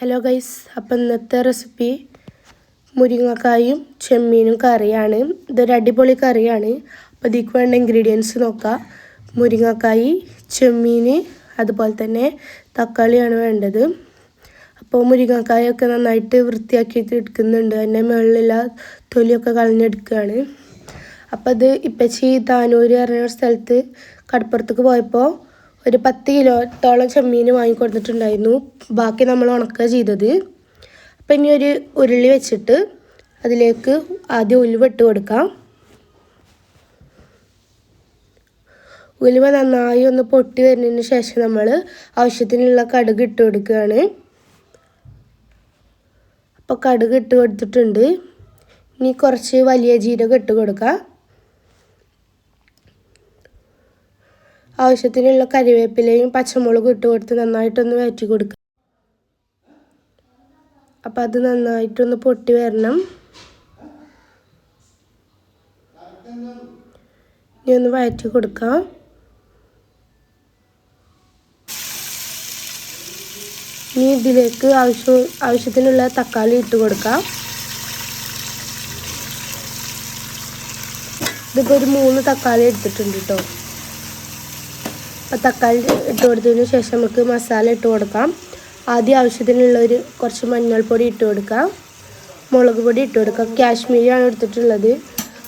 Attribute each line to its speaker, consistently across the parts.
Speaker 1: Hello guys അപ്പം ഇന്നത്തെ recipe മുരിങ്ങക്കായും ചെമ്മീനും കറിയാണ്. ഇതൊരു അടിപൊളി കറിയാണ്. അപ്പോൾ ഇതിക്ക് വേണ്ട ഇൻഗ്രീഡിയൻസ് നോക്കാം. മുരിങ്ങക്കായി ചെമ്മീൻ അതുപോലെ തന്നെ തക്കാളിയാണ് വേണ്ടത്. അപ്പോൾ മുരിങ്ങക്കായൊക്കെ നന്നായിട്ട് വൃത്തിയാക്കിയിട്ട് എടുക്കുന്നുണ്ട്. അതിന്റെ മുകളിലുള്ള തൊലിയൊക്കെ കളഞ്ഞെടുക്കുകയാണ്. അപ്പോൾ ഇത് ഇപ്പച്ചി താനൂര് പറഞ്ഞ സ്ഥലത്ത് കടപ്പുറത്തേക്ക് പോയപ്പോൾ ഒരു പത്ത് കിലോത്തോളം ചെമ്മീൻ വാങ്ങിക്കൊടുത്തിട്ടുണ്ടായിരുന്നു. ബാക്കി നമ്മൾ ഉണക്കുക ചെയ്തത്. അപ്പം ഇനി ഒരു ഉരുളി വെച്ചിട്ട് അതിലേക്ക് ആദ്യം ഉലുവ ഇട്ട് കൊടുക്കാം. ഉലുവ നന്നായി ഒന്ന് പൊട്ടി വരുന്നതിന് ശേഷം നമ്മൾ ആവശ്യത്തിനുള്ള കടുക് ഇട്ട് കൊടുക്കുകയാണ്. അപ്പോൾ കടുക് ഇട്ട് കൊടുത്തിട്ടുണ്ട്. ഇനി കുറച്ച് വലിയ ജീരകം ഇട്ട് കൊടുക്കാം. ആവശ്യത്തിനുള്ള കരിവേപ്പിലയും പച്ചമുളകും ഇട്ട് കൊടുത്ത് നന്നായിട്ടൊന്ന് വഴറ്റി കൊടുക്കുക അപ്പം അത് നന്നായിട്ടൊന്ന് പൊട്ടി വരണം. ഇനി ഒന്ന് വഴറ്റി കൊടുക്കാം. ഇനി ഇതിലേക്ക് ആവശ്യം ആവശ്യത്തിനുള്ള തക്കാളി ഇട്ട് കൊടുക്കാം. ഇതിപ്പോൾ ഒരു മൂന്ന് തക്കാളി എടുത്തിട്ടുണ്ട് കേട്ടോ അപ്പോൾ തക്കാളി ഇട്ട് കൊടുത്തതിന് ശേഷം നമുക്ക് മസാല ഇട്ട് കൊടുക്കാം. ആദ്യം ആവശ്യത്തിനുള്ള ഒരു കുറച്ച് മഞ്ഞൾപ്പൊടി ഇട്ട് കൊടുക്കാം. മുളക് പൊടി ഇട്ട് കൊടുക്കാം. കാശ്മീരിയാണ് എടുത്തിട്ടുള്ളത്.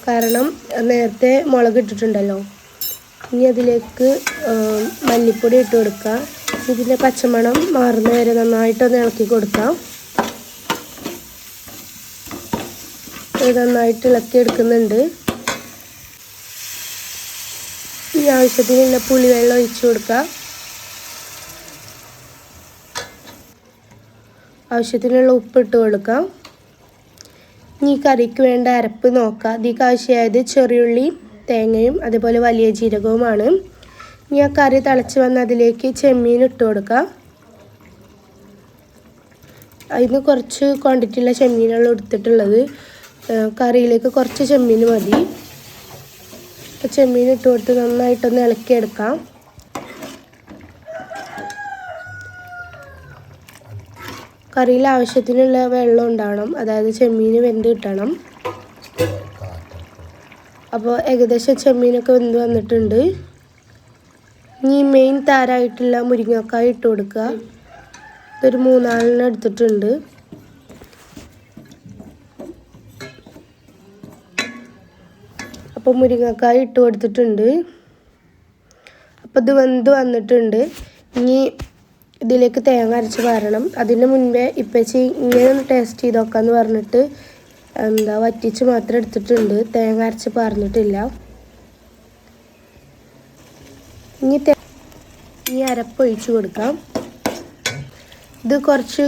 Speaker 1: കാരണം നേരത്തെ മുളക് ഇട്ടിട്ടുണ്ടല്ലോ. ഇനി അതിലേക്ക് മല്ലിപ്പൊടി ഇട്ട് കൊടുക്കാം. ഇതിന്റെ പച്ചമണം മാറുന്ന വരെ നന്നായിട്ടൊന്ന് ഇളക്കി കൊടുക്കാം. നന്നായിട്ട് ഇളക്കി എടുക്കുന്നുണ്ട് ഈ ആവശ്യത്തിനുള്ള പുളിവെള്ളം ഒഴിച്ചു കൊടുക്കുക. ആവശ്യത്തിനുള്ള ഉപ്പ് ഇട്ട് കൊടുക്കാം ഇനി കറിക്ക് വേണ്ട അരപ്പ് നോക്കാം ഇതിക്ക് ആവശ്യമായത് ചെറിയുള്ളി തേങ്ങയും അതുപോലെ വലിയ ജീരകവുമാണ്. ഇനി ആ കറി തിളച്ച് വന്ന് അതിലേക്ക് ചെമ്മീൻ ഇട്ട് കൊടുക്കാം അതിന് കുറച്ച് ക്വാണ്ടിറ്റിയുള്ള ചെമ്മീനാണ് എടുത്തിട്ടുള്ളത്. കറിയിലേക്ക് കുറച്ച് ചെമ്മീൻ മതി. ചെമ്മീൻ ഇട്ട് കൊടുത്ത് നന്നായിട്ടൊന്ന് ഇളക്കിയെടുക്കാം. കറിയിൽ ആവശ്യത്തിനുള്ള വെള്ളം ഉണ്ടാവണം. അതായത് ചെമ്മീൻ വെന്ത് കിട്ടണം. അപ്പോൾ ഏകദേശം ചെമ്മീനൊക്കെ വെന്ത് വന്നിട്ടുണ്ട്. ഇനി മെയിൻ താരമായിട്ടുള്ള മുരിങ്ങക്കായ ഇട്ട് കൊടുക്കുക. ഇതൊരു മൂന്നാലെണ്ണം എടുത്തിട്ടുണ്ട്. അപ്പോൾ മുരിങ്ങക്കായ ഇട്ട് കൊടുത്തിട്ടുണ്ട്. അപ്പോൾ ഇത് വെന്ത് വന്നിട്ടുണ്ട്. ഇനി ഇതിലേക്ക് തേങ്ങ അരച്ച് പാരണം അതിന് മുൻപേ ഇപ്പച്ചി ഇങ്ങനെ ഒന്ന് ടേസ്റ്റ് ചെയ്ത് നോക്കാമെന്ന് പറഞ്ഞിട്ട് എന്താ വറ്റിച്ച് മാത്രം എടുത്തിട്ടുണ്ട്. തേങ്ങ അരച്ച് പറഞ്ഞിട്ടില്ല. ഇനി ഇനി അരപ്പൊഴിച്ച് കൊടുക്കാം. ഇത് കുറച്ച്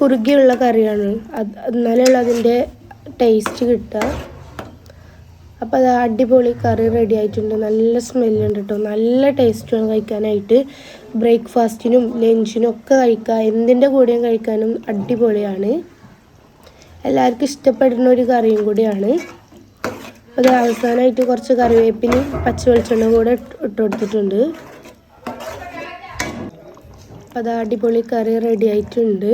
Speaker 1: കുറുകിയുള്ള കറിയാണ്. അത് എന്നാലുള്ള അതിന്റെ ടേസ്റ്റ് കിട്ടുക. അപ്പോൾ അത് അടിപൊളി കറി റെഡി ആയിട്ടുണ്ട്. നല്ല സ്മെല്ലുണ്ട് കേട്ടോ നല്ല ടേസ്റ്റുമാണ് കഴിക്കാനായിട്ട് ബ്രേക്ക്ഫാസ്റ്റിനും ലഞ്ചിനും ഒക്കെ കഴിക്കുക എന്തിന്റെ കൂടെയും കഴിക്കാനും അടിപൊളിയാണ്. എല്ലാവർക്കും ഇഷ്ടപ്പെടുന്ന ഒരു കറിയും കൂടിയാണ്. അത് അവസാനമായിട്ട് കുറച്ച് കറിവേപ്പിനും പച്ച വെളിച്ചെണ്ണ കൂടെ ഇട്ട് കൊടുത്തിട്ടുണ്ട്. അത് അടിപൊളി കറി റെഡി ആയിട്ടുണ്ട്.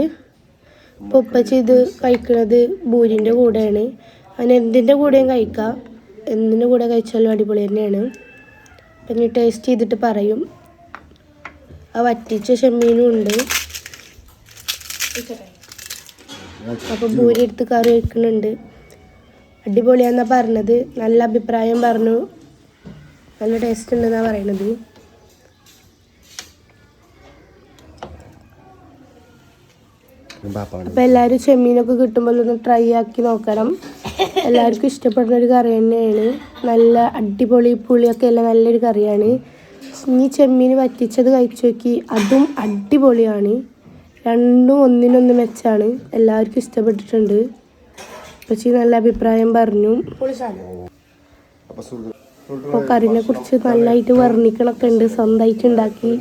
Speaker 1: ഇപ്പോൾ ഉപ്പച്ചി ഇത് കഴിക്കുന്നത് ബൂരിന്റെ കൂടെയാണ്. അതിന് എന്തിന്റെ കൂടെയും കഴിക്കാം. എന്തിന്റെ കൂടെ കഴിച്ചാലും അടിപൊളി തന്നെയാണ്. ഇനി ടേസ്റ്റ് ചെയ്തിട്ട് പറയും. ആ വറ്റിച്ച ചെമ്മീനും ഉണ്ട്. അപ്പോൾ ഭൂരി എടുത്ത് കറി വയ്ക്കുന്നുണ്ട് അടിപൊളിയാന്നാ പറഞ്ഞത്. നല്ല അഭിപ്രായം പറഞ്ഞു. നല്ല ടേസ്റ്റ് ഉണ്ടെന്നാണ് പറയണത്. അപ്പൊ എല്ലാവരും ചെമ്മീനൊക്കെ കിട്ടുമ്പോൾ ഒന്ന് ട്രൈ ആക്കി നോക്കണം. എല്ലാവർക്കും ഇഷ്ടപ്പെടുന്ന ഒരു കറി തന്നെയാണ്. നല്ല അടിപൊളി പുളിയൊക്കെ എല്ലാം നല്ലൊരു കറിയാണ്. ഇനി ചെമ്മീൻ വറ്റിച്ചത് കഴിച്ചു നോക്കി. അതും അടിപൊളിയാണ്. രണ്ടും ഒന്നിനൊന്ന് മെച്ചാണ്. എല്ലാവർക്കും ഇഷ്ടപ്പെട്ടിട്ടുണ്ട്. പക്ഷേ നല്ല അഭിപ്രായം പറഞ്ഞു. അപ്പോൾ കറിനെ കുറിച്ച് നല്ലതായിട്ട് വർണിക്കണൊക്കെ ഉണ്ട്. സ്വന്തമായിട്ട് ഉണ്ടാക്കി.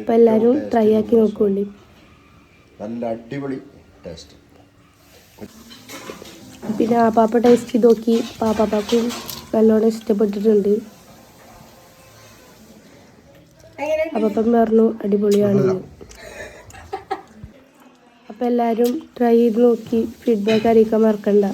Speaker 1: അപ്പോൾ എല്ലാവരും ട്രൈ ആക്കി നോക്കുന്നുണ്ട്.
Speaker 2: നല്ല അടിപൊളി ടേസ്റ്റ്
Speaker 1: പിന്നെ ആ പാപ്പ ടേസ്റ്റ് ചെയ്ത് നോക്കി പാപ്പാപ്പാക്കും നല്ലോണം ഇഷ്ടപ്പെട്ടിട്ടുണ്ട്. അപ്പം പറഞ്ഞു അടിപൊളിയാണ്. അപ്പം എല്ലാവരും ട്രൈ ചെയ്ത് നോക്കി. ഫീഡ്ബാക്ക് അറിയിക്കാൻ മറക്കണ്ട.